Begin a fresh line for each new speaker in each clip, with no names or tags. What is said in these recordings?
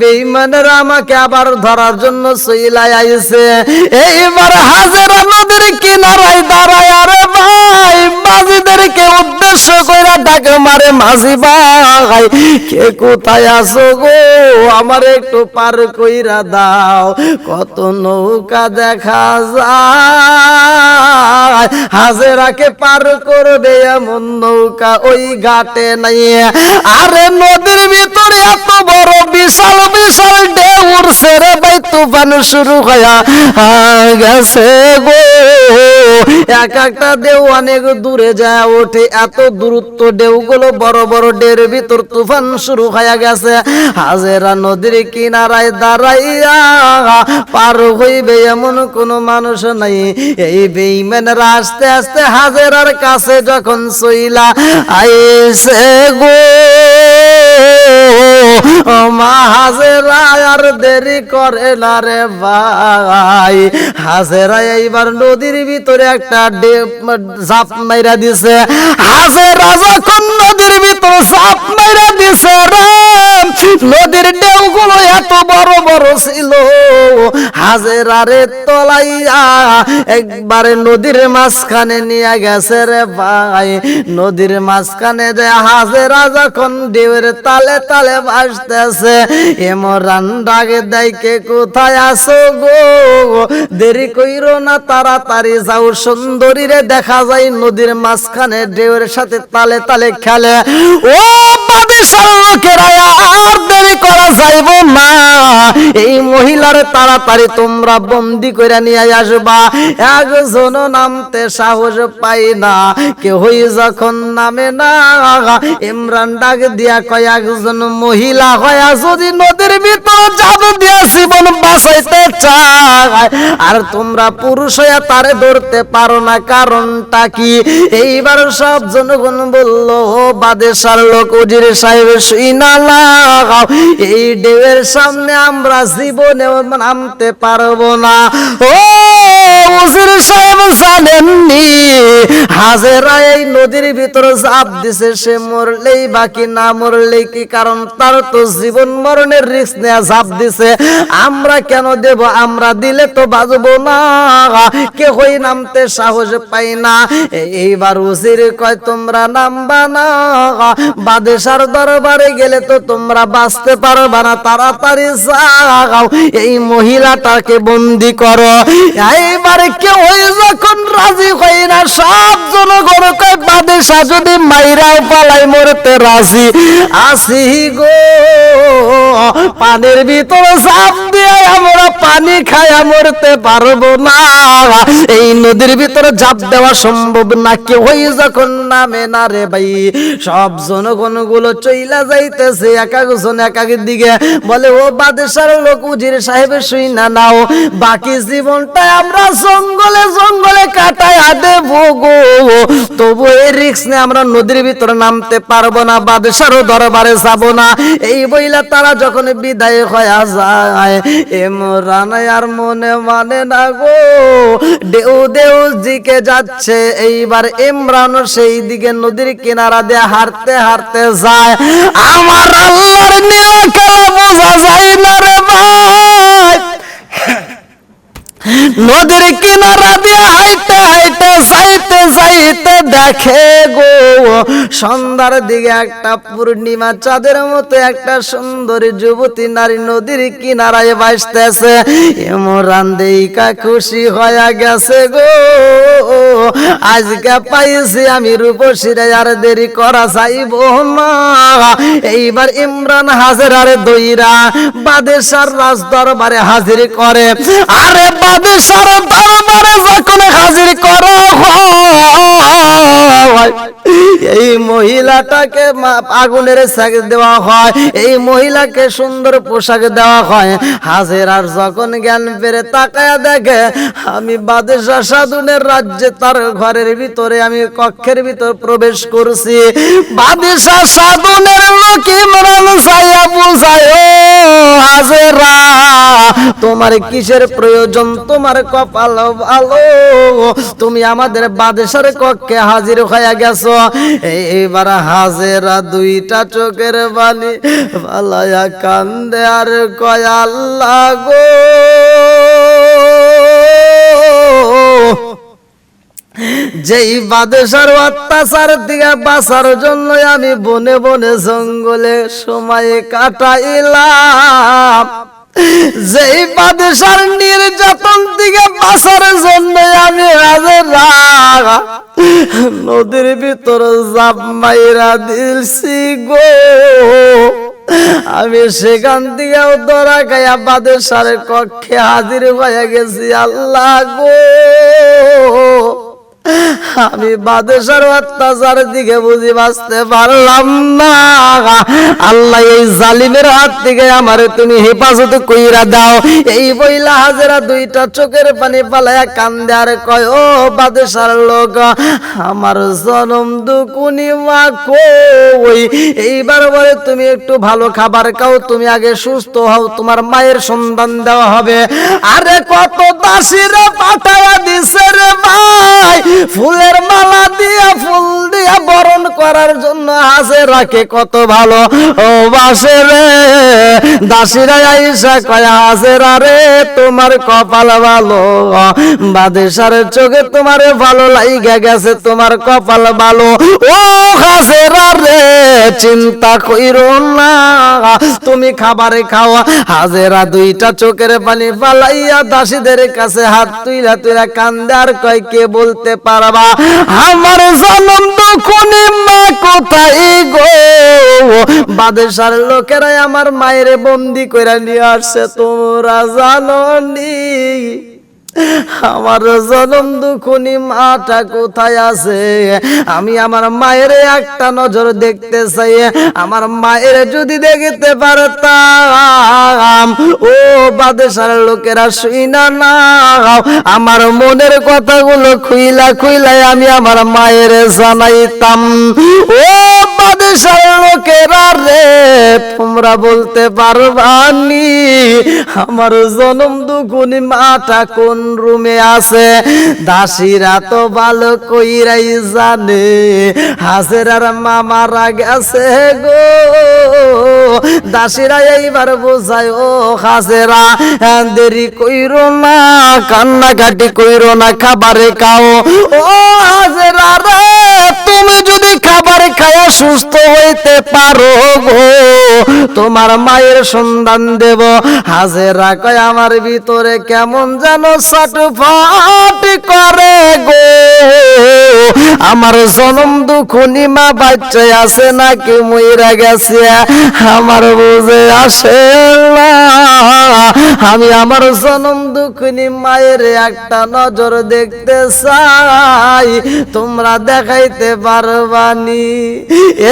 বেঈমানেরা আমাকে আবার ধরার জন্য সইলাই আইছে। এইবার হাজেরা নদীর কিনারায় দাঁড়ায়, আরে ভাই, মাঝিদেরকে উদ্দেশ্য কইরা ডাকে মারে মাঝি ভাই, কে কোথায় আছো গো? আমার একটু পার কইরা দাও, কত নৌকা দেখা যায়। হাজেরাকে পার করবে এমন নৌকা ওই ঘাটে নাই। আরে নদীর ভিতরে এত বড় বিশাল বিশাল ঢেউ উড়ছে রে তুফান শুরু হয়া গেছে গো। এক একটা ঢেউ অনেক দূরে যায় ওঠে, এত দূরত্ব ঢেউগুলো বড় বড় ঢেউর ভিতর তুফান শুরু হয়ে গেছে। হাজেরা নদীর কিনারায় দাঁড়াইয়া পার হইবে এমন কোন মানুষ নাই। এই বেইমেনরা আস্তে আস্তে হাজেরার কাছে যখন সইলা, আইসে গো। মা দেরি করে না রে ভাই। এইবার নদীর ভিতরে একটা ঝাপ মাইরা দিছে। হাজেরা যখন নদীর মাইরা দিছে রে, নদীর ঢেউগুলো এত বড় বড় ছিল। হাজেরা রে তলাইয়া একবারে নদীর মাঝখানে নিয়ে গেছে রে ভাই। নদীর মাঝখানে যে হাজেরা যখন ঢেউয়ের তালে তালে ভাসতেছে এমরান ডাকে দেখে কোথায় আসো গো? দেরি কইরো না, তাড়াতাড়ি যাও। সুন্দরী রে দেখা যায় নদীর মাঝখানে, ঢেউয়ের সাথে তালে তালে খেলে। ও তাড়াতাড়ি তোমরা বন্দি করে নিয়ে আসবা। একজন নামতে সাহস পাই না। কেহই যখন নামে না, ইমরান ডাক দিয়া কয়, একজন মহিলা হয়া যদি নদীর ভিতর আর তোমরা পুরুষ তারে ধরতে পারো না, কারণটা কি? এইবার সব জনগণ বলল বাদেশার লোক, উজির সাহেব শুই না লাগাও। এই ঢেউয়ের সামনে আমরা জীবনে নামতে পারব না। ও উজির সাহেব জানেননি, হাজেরা এই নদীর ভিতরে চাপ দিছে, সে মরলেই বাকি না মরলেই কি কারণ? তার তো জীবন মরণের রিস্ক নেয়া জাপ দিছে। আমরা কেন দেব? আমরা দিলে তো বাজবো না। কে হই নামতে সাহস পাই না। এইবার উজির কয়, তোমরা নামবা না। বাদেশার দরবারে গেলে তো তোমরা বাঁচতে পারবা না। তাড়াতাড়ি যাও, এই মহিলাটাকে বন্দি করো। এইবারে কেউ যখন রাজি হই না, সব জনগণ বাদেশা যদি মাইরাও পালাই, মরতে রাজি। আসি গো, পানির ভিতরে সাপ দিয়ে আমরা পানি খায়া মরতে পারব না। এই নদীর ভিতরে ঝাঁপ দেওয়া সম্ভব না। কেউ যখন নামে না রে ভাই, সব জনগণগুলো চইলা যাইতেছে এক একজন এক এক দিকে। বলে, ও বাদেশার লোক, উজির সাহেবের শুই না নাও। বাকি জীবনটা আমরা জঙ্গলে জঙ্গলে কাটায় দেব গো। তবু এই রিক্স নিয়ে আমরা নদীর ভিতরে নামতে পারব না, বাদেশারও দরবারে যাব না। এই বইলা তারা যখন বিদায় হয়ে যায় এমরান আর মনে মানে না গো। দেউ দেউ দিকে যাচ্ছে, এইবার ইমরান সেই দিকে নদীর কিনারা দিয়ে হাঁটতে হাঁটতে যায়। আমার আল্লাহর খেলা বোঝা যায় না রে ভাই। নদীর কিনারা দিয়ে হাইতে হাইতে যাইতে যাইতে দেখে গো, সন্ধ্যার দিকে একটা পূর্ণিমা, চাঁদের মতো একটা সুন্দরী যুবতী নারী নদীর কিনারায় বাসতেছে এমরান দেইকা খুশি হয়ে গেছে গো। আজকে পাইছি আমি রূপসীরে, আর দেরি করা যাইব না। এইবার ইমরান হাজার আরে দইরা বাদেশার রাজ দরবারে হাজির করে। আরে বাদেশার দরবারে যখন হাজির করা এই মহিলাটাকে আগুনের শাক দেওয়া হয়, এই মহিলাকে সুন্দর পোশাক দেওয়া হয়। হাজের আর যখন জ্ঞান পেরে তাকায়া দেখে, আমি বাদেশা সাধুনের রাজ্যে তার ঘরের ভিতরে, আমি কক্ষের ভিতর প্রবেশ করছি। বাদেশা সাধুনের লোক ইমরান সাইয়া বুঝায় হাজেরা তোমার কিসের প্রয়োজন? তোমার কপাল ভালো। তুমি আমাদের বাদেশের কক্ষে হাজির হয়ে গেছো। এইবার হাজেরা দুইটা চোখের বালি ভালায়া কান্দে আর কয়, আল্লাহ গো! যেই বাদেশের অত্যাচার থেকে বাঁচার জন্য আমি বনে বনে জঙ্গলে সময় কাটাইলাম। যেই বাদেশের নির্যাতন থেকে বাঁচার জন্য আমি রাজের নদীর ভিতরে জাপ মাইরা দিলছি গো। আমি সেখান থেকেও দরা গায়া বাদেশের কক্ষে হাজির হয়ে গেছি আল্লাহ গো। আমি বাদেশের অত্যাচার দিকে বুঝি বাঁচতে পারলাম না। আল্লাহ এই জালিমের হাত থেকে আমার তুমি হেফাজত কইরা দাও। এই বইলা হাজেরা দুইটা চোখের পানি পালায়া কান্দে আর কয়, ও বাদেশের লোক, আমার জনম দুকুনি মা কই? এইবার বলে তুমি একটু ভালো খাবার খাও, তুমি আগে সুস্থ হও, তোমার মায়ের সন্ধান দেওয়া হবে। আরে কত দাসিরে পাঠায়া দিছে রে ভাই। ফুলের মালা দিয়া, ফুল দিয়া বরণ করার জন্য হাসে রাখে কত ভালো? ও বাসে রে, দাসিরা আইসা কয় হাসের আরে তোমার কপাল ভালো। বাদেশার চোখে তোমার ভালো লাইগা গেছে, তোমার কপাল ভালো। ও হাসের রে, চিন্তা কইরো না, তুমি খাবারে খাওয়া হাজেরা দুইটা চোখের পানি পালাইয়া দাসীদের কাছে হাত তুইলা তুইলা কান্দার কয়, কে বলতে পারবা? আমার জনম দুখুনি মা কোথায় গো? বাদেশার লোকেরাই আমার মায়ের বন্দি কইরা নিয়ে আসছে, তোমরা জানো নি আমার জনম দুখুনি মাটা কোথায় আছে? আমি আমার মায়ের একটা নজর দেখতে চাই। আমার মায়ের যদি দেখতে পারতাম, ও বাদেশের লোকেরা শুই না আমার মনের কথাগুলো খুইলা খুইলাই আমি আমার মায়ের জানাইতাম। ও রে তোমরা বলতে পারবানি আমার জনম মাটা কোন রুমে আছে? দাসীরা তো ভালো কইরাই জানে মামারা গেছে গো। এইবার বোঝায়, ও হাসেরা দেরি কইরো না, কান্নাকাটি কইরো না, খাবারে খাও। ও হাসেরা রে, তুমি যদি খাবার খায়া সুস্থ হইতে পারো গো, তোমার মায়ের সন্ধান দেব। হাজেরা কয়, আমার ভিতরে কেমন যেন ছটফট করে গো। আমার জনম দুখুনি মা বাচ্চায় আছে নাকি মইরা গেছে, আমার বুঝে আসে না। আমি আমার জনম দুখুনি মায়ের একটা নজর দেখতে চাই, তোমরা দেখাইতে পারবানি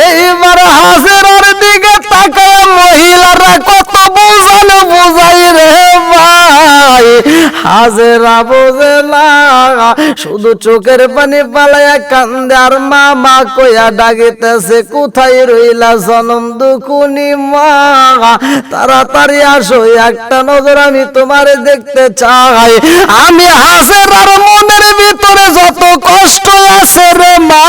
এইবার হাজেরার দিকে তাকায় মহিলারা কত বোঝানো, বোঝাই রে ভাই। হাজেরা বোঝে না, শুধু চোখের পানি পালায়া কান্দে, আর মা মা কইয়া ডাকিতেছে, কোথায় রইলা জনম দুকুনি মা? তাড়াতাড়ি আসো, একটা নজর আমি তোমারে দেখতে চাই। আমি হাজেরার মনের ভিতরে যত কষ্ট আছে রে মা,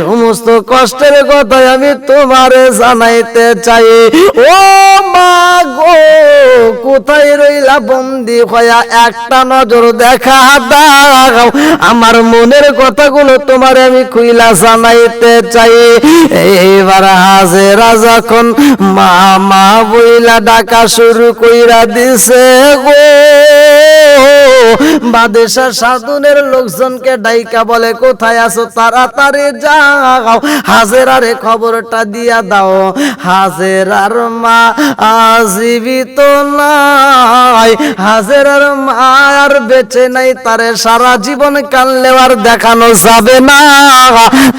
সমস্ত কষ্টের কথাই আমি তোমারে জানাইতে চাই, ও মা গো, কোথায় রইলা বন্দি হইয়া? একটা নজর দেখা দাও। আমার মনের কথাগুলো তোমার আমি খুইলা জানাইতে চাই। এইবার হাজেরা যখন মা মা বইলা ডাকা শুরু কইরা দিছে গো। বাদেশা সাধুনের লোকজনকে ডাইকা বলে, কোথায় আছো? তাড়াতাড়ি যাও। হাজেরারে খবরটা দিয়া দাও। হাজেরার মা জীবিত নাই। হাজেরার মা আর বেঁচে নাই। তারে সারা জীবন কানলেও আর দেখানো যাবে না।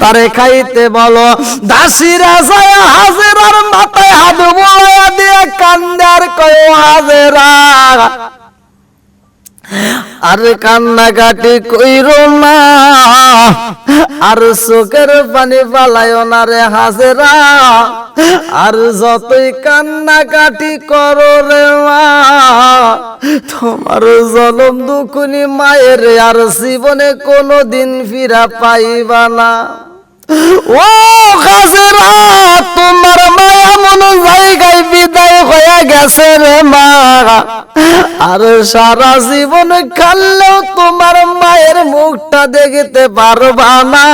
তারে খাইতে বলো দাসীরা যায় হাজেরার মাথায় হাত বলাইয়া দিয়ে কান্দে কয় হাজেরা। আর কান্নাকাটি কইর না। আর চোখের পানি পালায় না রে হাজেরা। আর যতই কান্নাকাটি করো রে মা, তোমার জলম দুকুনি মায়ের আর জীবনে কোনো দিন ফিরা পাইবা না। ও তোমার মায়া জায়গায় বিদায় হয়ে গেছে রে মা। আর সারা জীবন খাললেও তোমার মায়ের মুখটা দেখতে পারবা না।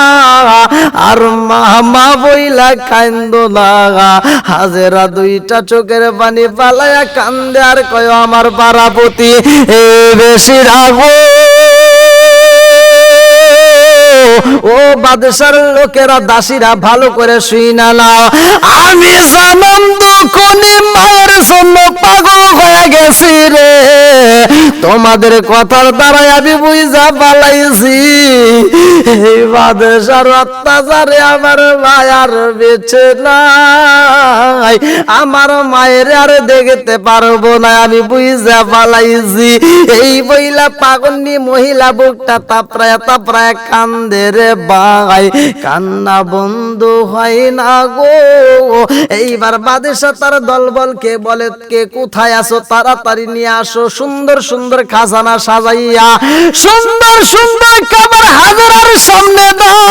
আর মা মা বইলা কান্দ না। হাজেরা দুইটা চোখের পানি পালায়া কান্দে আর কয়, আমার পারাপতি, এ বেশি রাগো। ও বাদশার লোকেরা দাসীরা ভালো করে শুই না নাও আমি জানাম দুখনি মায়ের জন্য পাগল হয়ে গেছি রে? তোমাদের কথার দ্বারা আমি বুঝা পালাইছি। এই বাদশার অত্যাচারে আমার মায়ার বেছে নাই। আমার মায়ের আর দেখতে পারব না, আমি বুঝা পালাইছি। এই বইলা পাগন্নি মহিলা বুকটা তাপড়ায় তাপড়ায় কান্দে রে বাই কান্না বন্ধ হয় না গো। এইবার বাদেশা তার দলবলকে বলে, কে কোথায় আসো তাড়াতাড়ি নিয়ে আসো। সুন্দর সুন্দর খাজানা সাজাইয়া, সুন্দর সুন্দর খাবার হাজারার সামনে দাও।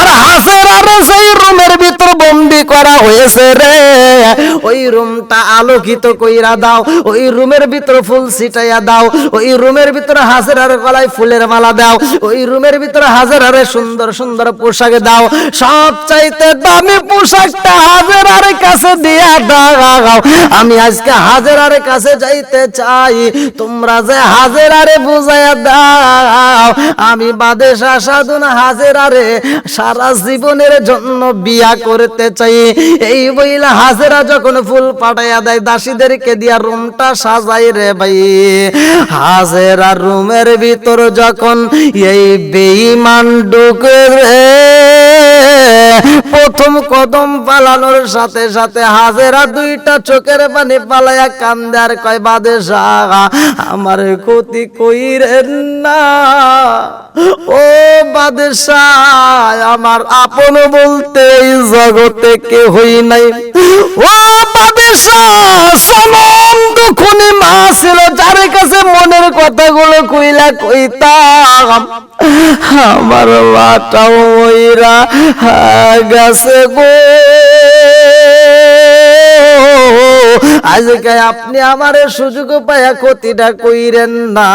আর হাজারার সেই রুমের ভিতর বন্দি করা হয়েছে রে, ওই রুমটা আলোকিত কইরা দাও, ওই রুমের ভিতর ফুল ছিটাইয়া দাও, ওই রুমের ভিতর হাজারার গলায় ফুলের মালা দাও, ওই রুমের ভিতর হাজারারে সুন্দর সুন্দর পোশাক দাও সব চাইতে দামি পোশাকটা হাজারার কাছে দিয়া দাও। আমি আজকে হাজারার কাছে যাইতে চাই, তোমরা যে হাজারারে বুঝাইয়া দাও, আমি বাদেশা সাধুন হাজারারে সারা জীবনের জন্য বিয়া করতে চাই। এই বইলা হাজেরা যখন ফুল পাঠাইয়া দেয় দাসীদেরকে দিয়া রুমটা সাজাই রে ভাই। হাজেরা রুমের ভিতর যখন এই বেইমান ঢুকে রে প্রথম কদম পালানোর সাথে সাথে হাজেরা দুইটা চোখের পানি পালাইয়া কান্দে কয় বাদেশা আমার ক্ষতি কইরেন না। ও বাদেশা আমার আপন বলতে এই জগতে কেহই নাই। ও বাদেশা সনম দুখুনি মা ছিল, যার কাছে মনের কথাগুলো কইলা কইতাম। আমার মাটাও ময়রা গেছে গো। আজকে আপনি আমার সুযোগ পায়া ক্ষতিটা কইরেন না।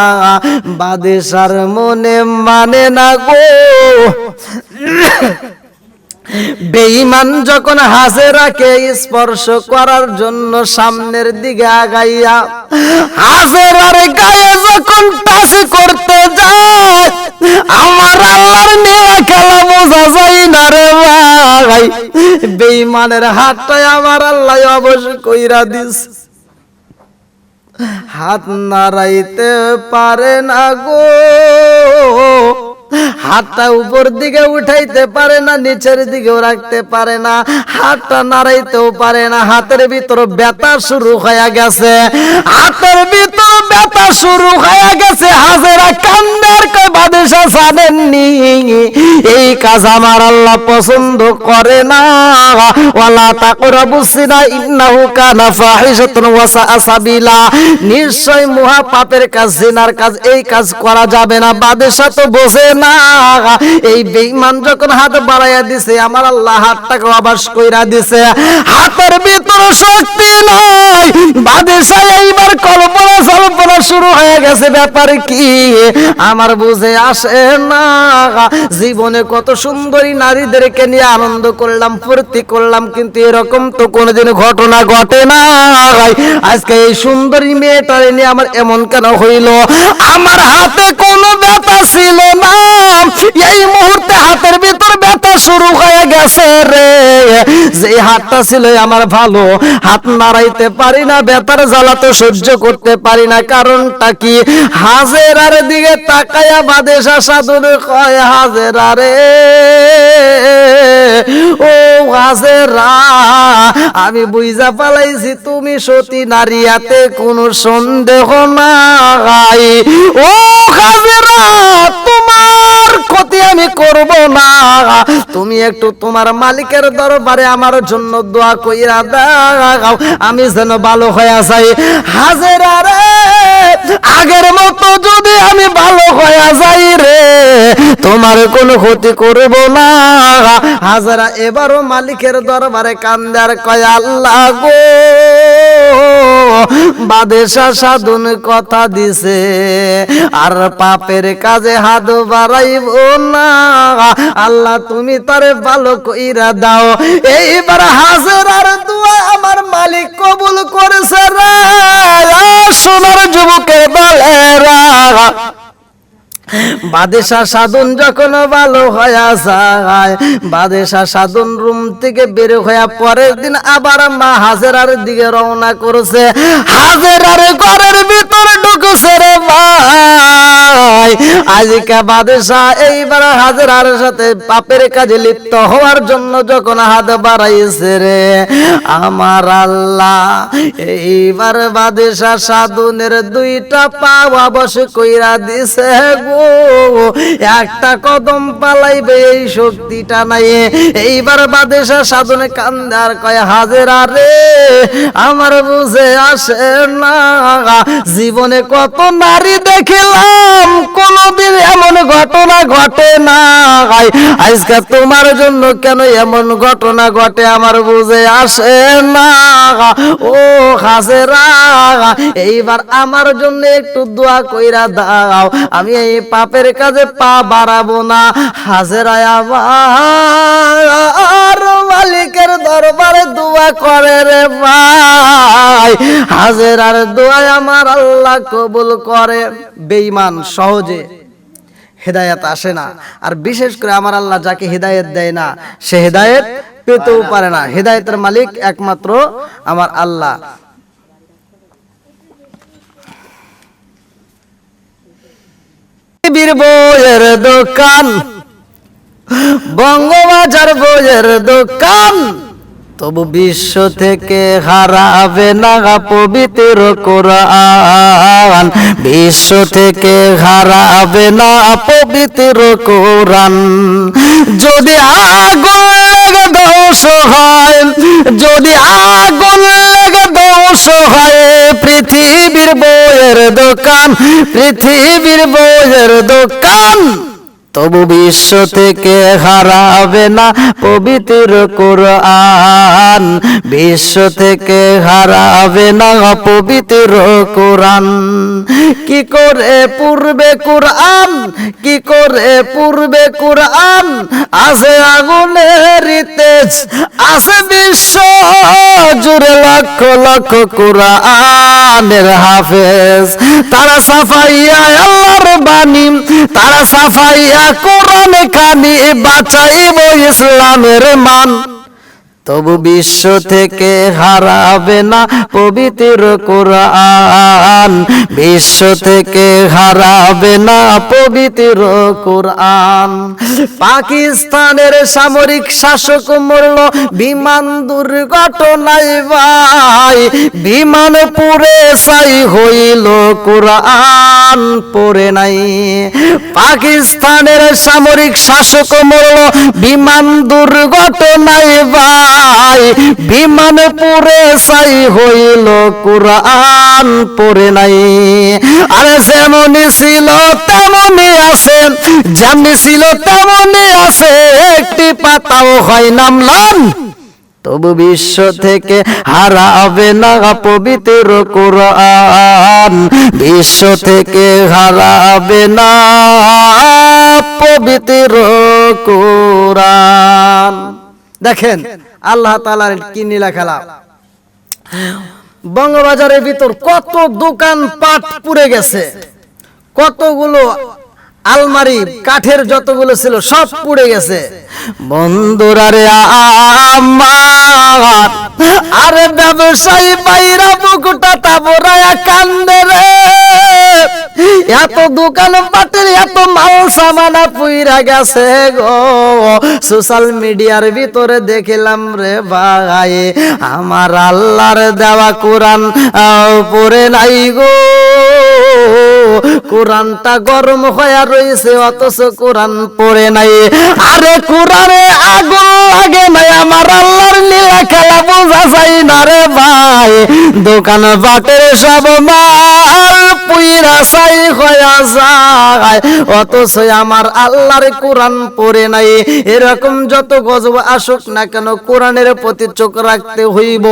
বাদেশার মনে মানে না গো। বেঈমান যখন হাজেরাকে স্পর্শ করার জন্য সামনের দিকে আগাইয়া হাজেরার গায়ে যখন টাচ করতে যায়, আমার আল্লাহর নেওয়া খেলা বোঝা যায় না রে ভাই। বেঈমানের হাতটাই আমার আল্লাহ অবশ্য কইরা দিস। হাত নাড়াইতে পারে না গো। হাতটা উপর দিকে উঠাইতে পারে না, নিচের দিকেও রাখতে পারে না, হাতটা নাড়াইতেও পারে না, হাতের ভিতর ব্যথা শুরু হয়ে গেছে। হাতের ভিতর ব্যথা শুরু হয়ে গেছে, হাজারা কান্দার বাদেশা জানেননি এই কাজ আমার আল্লাহ পছন্দ করে না। ওয়ালা তাকরাবু সিনা, ইন্নাহু কানা ফাহিশাতুন ওয়া সাবিলা। নিশ্চয় মহা পাপের কাজ, জিনার কাজ, এই কাজ করা যাবে না। বাদেশা তো বোঝে না। এই বেঈমান যখন হাত বাড়াইয়া দিছে, আমার আল্লাহ হাতটাকে কইরা দিছে। হাতের ভিতর শক্তি নাই। এইবার কল্পনা শুরু হয়ে গেছে। ব্যাপার কি? আমার বুঝে আসে না। জীবনে কত সুন্দরী নারীদেরকে নিয়ে আনন্দ করলাম, ফুর্তি করলাম, কিন্তু এরকম তো কোনোদিন ঘটনা ঘটে না। আজকে এই সুন্দরী মেয়েটারে নিয়ে আমার এমন কেন হইল? আমার হাতে কোনো ব্যথা ছিল না। এই মুহূর্তে হাতের ভিতর ব্যথা শুরু হয়ে গেছে রে। যে হাতটা ছিল আমার ভালো, হাত নাড়াইতে পারি না, ব্যথার জ্বালা তো সহ্য করতে পারি না। কারণটা কি? হাজেরার দিকে তাকায়া বাদেশা সাধুর কয় হাজেরা রে। ও হাজেরা, আমি বুঝা পালাইছি তুমি সতী নারিয়াতে কোনো সন্দেহ নাই। ও হাজেরা ক্ষতি আমি করব না। তুমি একটু তোমার মালিকের দরবারে আমার জন্য দোয়া কইরা দাও। আমি যেন ভালো হয়ে যাই। হাজেরা রে, আগের মতো যদি আমি ভালো হয়ে যাই রে, তোমার কোনো ক্ষতি করব না। হাজারা, এবারও মালিকের দরবারে কান্দার কয়, আল্লাহ গো, বাদেশা সাধুন কথা দিছে। আর পাপের কাজে হাত বাড়াইব না। আল্লাহ, তুমি তারে ভালো কইরা দাও। এইবার হাজারার দোয়া আমার মালিক কবুল করেছে রে। সোনার যুবকের বলেরা। বাদেশা সাধন যখন ভালো হয়ে যায় বাদেশা সাধন রুম থেকে বের হয়ে পরের দিন আবার মা হাজেরার দিকে রওনা করছে। হাজেরার ঘরের ভিতরে ঢুকছে রে ভাই। আজকে বাদেশা এইবার হাজেরার সাথে পাপের কাজে লিপ্ত হওয়ার জন্য যখন হাত বাড়াইছে রে, আমার আল্লাহ, এইবার সাধনের দুইটা কইরা দিছে গো। একটা কদম পালাইবে এই শক্তিটা নাই। এইবার বাদেশা সাধনে কান্দার কয়, হাজেরা রে, আমার বুঝে আসে না। জীবনে কত নারী দেখিলাম, কোনদিন এমন ঘটনা ঘটে না আজকে তোমার জন্য কেন এমন ঘটনা ঘটে আমার বুঝে আসে না ও হাজেরা এইবার আমার জন্য একটু দোয়া কইরা দাও। আমি এই পাপের কাজে পা বাড়াবো না। হাজেরায় আবার মালিকের দরবারে দোয়া করে রে ভাই। হাজেরার দোয়া আমার আল্লাহ কবুল করে। বেঈমান, সহজে। হেদায়েত আসে না। আর বিশেষ করে আমার আল্লাহ যাকে হেদায়েত দেয় না, সে হেদায়েত পেতেও পারে না। হেদায়েতের মালিক একমাত্র আমার আল্লাহ। বীর বইয়ের দোকান বঙ্গবাজার বইয়ের দোকান। তবু বিশ্ব থেকে হারাবে না পবিত্র কোরআন। বিশ্ব থেকে হারাবে না পবিত্র কোরআন। যদি আগুন লেগে ধ্বংস হয়, যদি আগুন লেগে ধ্বংস হয়, পৃথিবীর বইয়ের দোকান, পৃথিবীর বইয়ের দোকান। তবু বিশ্ব থেকে হারাবে না পবিত্র কোরআন। বিশ্ব থেকে হারাবে না পবিত্র কোরআন। কি করে পূর্বে কোরআন? কি করে পূর্বে কোরআন? আছে আগুনের তেজ, আছে বিশ্ব জুড়ে লক্ষ লক্ষ কোরআনের হাফেজ। তারা সাফাইয়া আল্লাহর বাণী, তারা সাফাইয়া কোরআন খানি বাঁচাইব ইসলামের মান। তবু বিশ্ব থেকে হারাবে না পবিত্র কোরআন। বিশ্ব থেকে হারাবে না পবিত্র কোরআন। পাকিস্তানের সামরিক শাসক মরল, বিমান দুর্ঘটনায় ভাই। বিমান পুরে সাই হইল কোরআন পড়ে নাই। পাকিস্তানের সামরিক শাসক মরল, বিমান দুর্ঘটনায় ভাই। বিমান পুরে সাই হইল কোরআন পড়ে নাই। আরে যেমনই ছিল তেমনই আছে যেমনি ছিল তেমনই আছে, একটি পাতাও হয় নামলাম তবু বিশ্ব থেকে হারাবে না পবিত্র কোরআন। বিশ্ব থেকে হারাবে না পবিত্র কোরআন। দেখেন আল্লাহ তালার কি নীলা খেলা। বঙ্গবাজারের ভিতর কত দোকান পাট পুড়ে গেছে। কতগুলো আলমারি, কাঠের যতগুলো ছিল সব পুড়ে গেছে। বন্ধুরা আমার, আরে ব্যবসায়ী বাইরা বুকুটা তাবরায়া কান্দে রে। এত দোকান পাটের এত মাল সামানা পুইরা গেছে গো। সোশ্যাল মিডিয়ার ভিতরে দেখিলাম রে ভাই, আমার আল্লাহর দেওয়া কোরআন পড়ে নাই গো। কোরআনটা গরম হয়ে রয়েছে অথচ কোরআন পড়ে নাই। আরে কোরআনে আগুন লাগে নাই, আমার আল্লাহর লীলা খেলা বোঝা যায় না রে ভাই। দোকান বাটের সব মাল পুইরা সাই হয়ে যায়। অথচ আমার আল্লাহর কোরআন পড়ে নাই। এরকম যত গজব আসুক না কেন, কোরআনের প্রতি চোখ রাখতে হইব।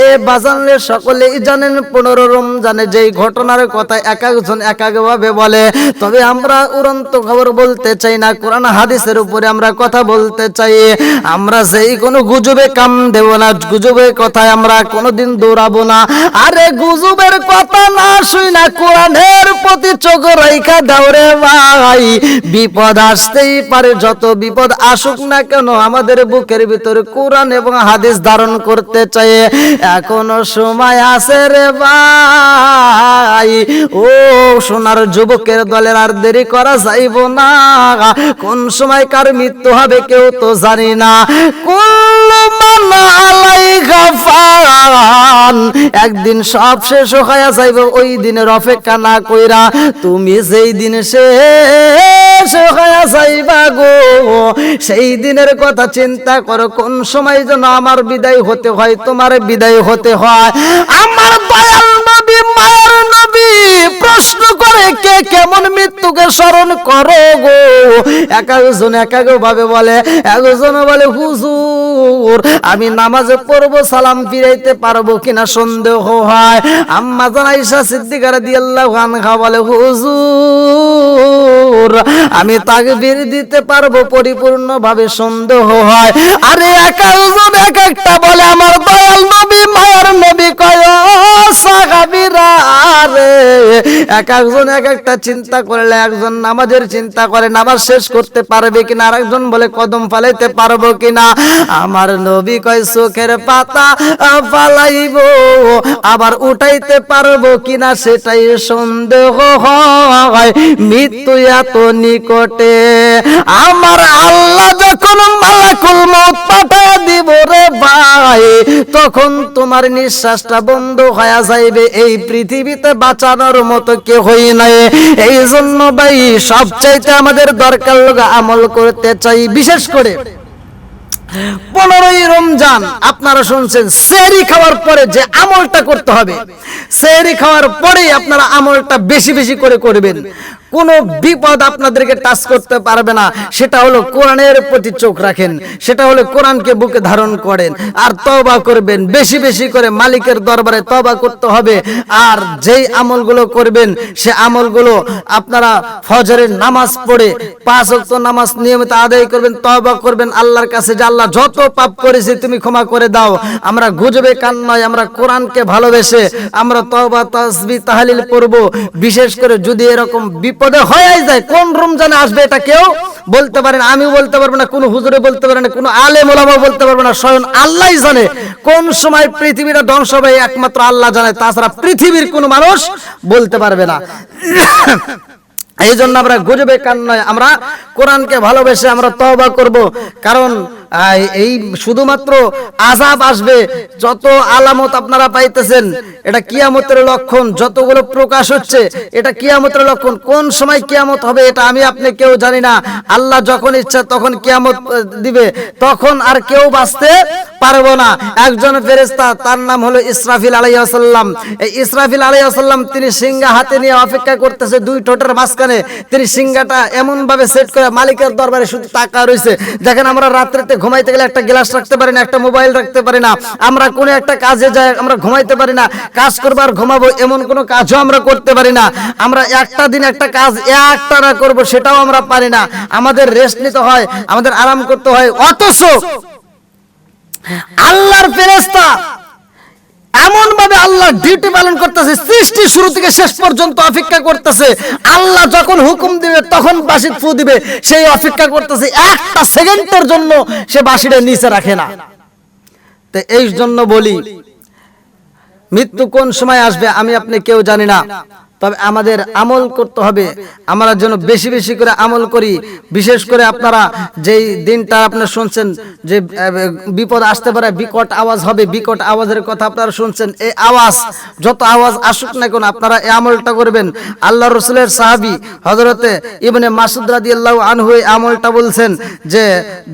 এ বাজানলে সকলেই জানেন, পনেরো রমজানে যেই ঘটনার কথা এক একজন এক এক ভাবে বলে। তবে আমরা উড়ন্ত খবর বলতে চাই না, কোরআন হাদিসের উপরে আমরা কথা বলতে চাই। আমরা সেই কোনো গুজবে কাম দেব না গুজবের কথায় আমরা কোনোদিন দৌড়াবো না। আরে গুজবের কথা না শুই না, কোরআনের প্রতি চোখ রেখা দাওরে ভাই। বিপদ আসতেই পারে, যত বিপদ আসুক না কেন আমাদের বুকের ভিতরে কোরআন এবং হাদিস ধারণ করতে চাই এখনও সময় আছে রে ভাই। ও সোনার যুবকের দলের আর দেরি করা যাইব না। কোন সময় কার মৃত্যু হবে কেউ তো জানি না। কুল্লু একদিন সব শেষ হয়ে যাইব, ওই দিনের অপেক্ষা না কইরা তুমি যেই দিন গো, সেই দিনের কথা চিন্তা করো, কোন সময় যেন আমার বিদায় হতে হয়, তোমার বিদায় হতে হয়। আমার দয়াল নবী মায়ের প্রশ্ন করে কে কেমন মৃত্যুকে স্মরণ করো গো? এক একজন, এক এক ভাবে বলে, একজন বলে, হুজুর, আমি নামাজে পড়ব, সালাম ফিরাইতে পারব কিনা সন্দেহ হয়। আম্মা জানাইশা সিদ্দিকার দিয়াল্লাহু আনহা বলে, হুজুর, আমি তাকবীর দিতে পারব পরিপূর্ণ ভাবে সন্দেহ হয়। আরে এক একজন, এক একটা বলে, আমার দয়াল নবী, মায়ার নবী এক একজন এক একটা চিন্তা করলে একজন নামাজের চিন্তা করে, নামাজ শেষ করতে পারবে কিনা? আর একজন বলে, কদম ফালাইতে পারব কিনা? আমার নবী কয় পাতা ফালাইব, আবার উঠাইতে পারব কিনা সেটাই সন্দেহ হয়। মৃত্যু এত নিকটে, আমার আল্লাহ যখন মালাকুল পাঠায় দিব রে ভাই, তখন তোমার নিঃশ্বাসটা বন্ধ হয়ে যাইবে। এই পৃথিবীতে বাঁচানোর মতো কেউ হই নাই? এই জন্য ভাই, সবচাইতে আমাদের দরকার লোক আমল করতে চাই, বিশেষ করে পনেরোই রমজান, আপনারা শুনছেন সেরি খাওয়ার পরে যে আমলটা করতে হবে। সেরি খাওয়ার পরে আপনারা আমলটা বেশি বেশি করে করবেন। কোনো বিপদ আপনাদেরকে টাচ করতে পারবে না। সেটা হলো কোরআনের প্রতি চোখ রাখেন। সেটা হলো কোরআনকে বুকে ধারণ করেন। আর তবা করবেন। বেশি বেশি করে মালিকের দরবারে তবা করতে হবে। আর যেই আমলগুলো করবেন, সে আমলগুলো আপনারা ফজরের নামাজ পড়ে পাঁচ ওয়াক্ত নামাজ নিয়মিত আদায় করবেন তবা করবেন। আল্লাহর কাছে যে আল্লাহ যত পাপ করেছি তুমি ক্ষমা করে দাও। আমরা গুজবে কান নয়, আমরা কোরআনকে ভালোবেসে আমরা তবা তাসবি, তাহালিল করব বিশেষ করে যদি এরকম বিপদে হয়ে যায়। কোন রমজানে আসবে এটা কেউ? বলতে পারেন আমি বলতে পারব না, কোনো হুজুরে বলতে পারে না, কোনো আলে মোলামা বলতে পারব না। স্বয়ং আল্লাহই জানে কোন সময় পৃথিবীটা ধ্বংস হবে, একমাত্র আল্লাহ জানে। তাছাড়া পৃথিবীর কোনো মানুষ বলতে পারবে না। এই জন্য আমরা গুজবে কান নয়, আমরা কোরআনকে ভালোবেসে আমরা তওবা করব। কারণ এই শুধুমাত্র আজাব আসবে, যত আলামত আপনারা পাইতেছেন, এটা কিয়ামতের লক্ষণ, যতগুলো প্রকাশ হচ্ছে, এটা কিয়ামতের লক্ষণ, কোন সময় কিয়ামত হবে এটা আমি আপনি কেউ জানি না। আল্লাহ যখন ইচ্ছা তখন কিয়ামত দিবে, তখন আর কেউ বাঁচতে পারব না। একজন ফেরেস্তা তার নাম হলো ইসরাফিল আলাইসাল্লাম এই ইসরাফিল আলাইসাল্লাম তিনি সিংহা হাতে নিয়ে অপেক্ষা করতেছে, দুই ঠোঁটের মাঝখানে। তিনি সিংহাটা এমন ভাবে সেট করে মালিকের দরবারে শুধু টাকা রয়েছে। দেখেন আমরা রাত্রিতে ঘুমাইতে গেলে একটা গ্লাস রাখতে পারি না, একটা মোবাইল রাখতে পারি না। আমরা কোনো একটা কাজে যাই, আমরা ঘুমাইতে পারি না। কাজ করবার ঘুমাবো এমন কোনো কাজও আমরা করতে পারি না। আমরা একটা দিন একটা কাজ একটা না করব, সেটাও আমরা পারি না। আমাদের রেস্ট নিতে হয়, আমাদের আরাম করতে হয়। অথচ আল্লাহর ফেরেস্তা এমন ভাবে আল্লাহ ডিউটি পালন করতেছে, সৃষ্টি শুরু থেকে শেষ পর্যন্ত অপেক্ষা করতেছে। আল্লাহ যখন হুকুম দিবে, তখন বাসি ফু দিবে, সেই অপেক্ষা করতেছে। একটা সেকেন্ডের জন্য সে বাসিটা নিচে রাখে না। তো এই জন্য বলি, মৃত্যু কোন সময় আসবে আমি আপনি কেউ জানি না। তবে আমাদের আমল করতে হবে। আমরা যেন বেশি বেশি করে আমল করি। বিশেষ করে আপনারা যেই দিনটা আপনারা শুনছেন যে বিপদ আসতে পারে, বিকট আওয়াজ হবে, বিকট আওয়াজের কথা আপনারা শুনছেন, এই আওয়াজ, যত আওয়াজ আসুক না কেন আপনারা এই আমলটা করবেন। আল্লাহ রসুলের সাহাবি হজরতে ইবনে মাসুদ রাদিয়াল্লাহু আনহু এই আমলটা বলছেন যে,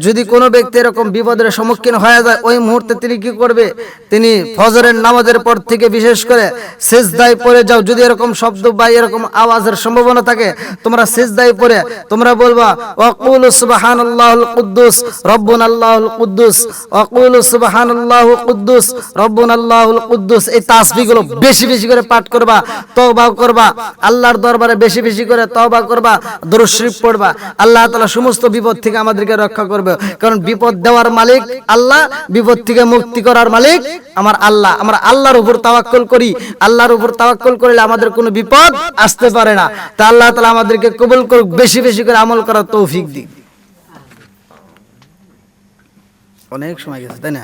যদি কোনো ব্যক্তি এরকম বিপদের সম্মুখীন হয়ে যায়, ওই মুহূর্তে তিনি কি করবে? তিনি ফজরের নামাজের পর থেকে বিশেষ করে সেজদায় পড়ে যাও। যদি এরকম শব্দ বা এরকম আওয়াজের সম্ভাবনা থাকে, তোমরা সেজদায় পড়ে, তোমরা বলবা ওয়াকুল সুবহানাল্লাহুল কুদ্দুস রব্বুন আল্লাহুল কুদ্দুস ওয়াকুল সুবহানাল্লাহু কুদ্দুস রব্বুন আল্লাহুল কুদ্দুস। এই তাসবিহগুলো বেশি বেশি করে পাঠ করবা তওবা করবা, আল্লাহর দরবারে বেশি বেশি করে তওবা করবা, দরুদ শরীফ পড়বা। আল্লাহ তাআলা সমস্ত বিপদ থেকে আমাদেরকে রক্ষা করবে। কারণ বিপদ দেওয়ার মালিক আল্লাহ, বিপদ থেকে মুক্তি করার মালিক আমার আল্লাহ। আমরা আল্লাহর উপর তাওয়াক্কুল করি। আল্লাহর উপর তাওয়াক্কুল করলে আমাদের কোনো বিপদ আসতে পারে না। তা আল্লাহ তালা আমাদেরকে কবুল করুক, বেশি বেশি করে আমল করার তৌফিক দিক। অনেক সময় গেছে, তাই না?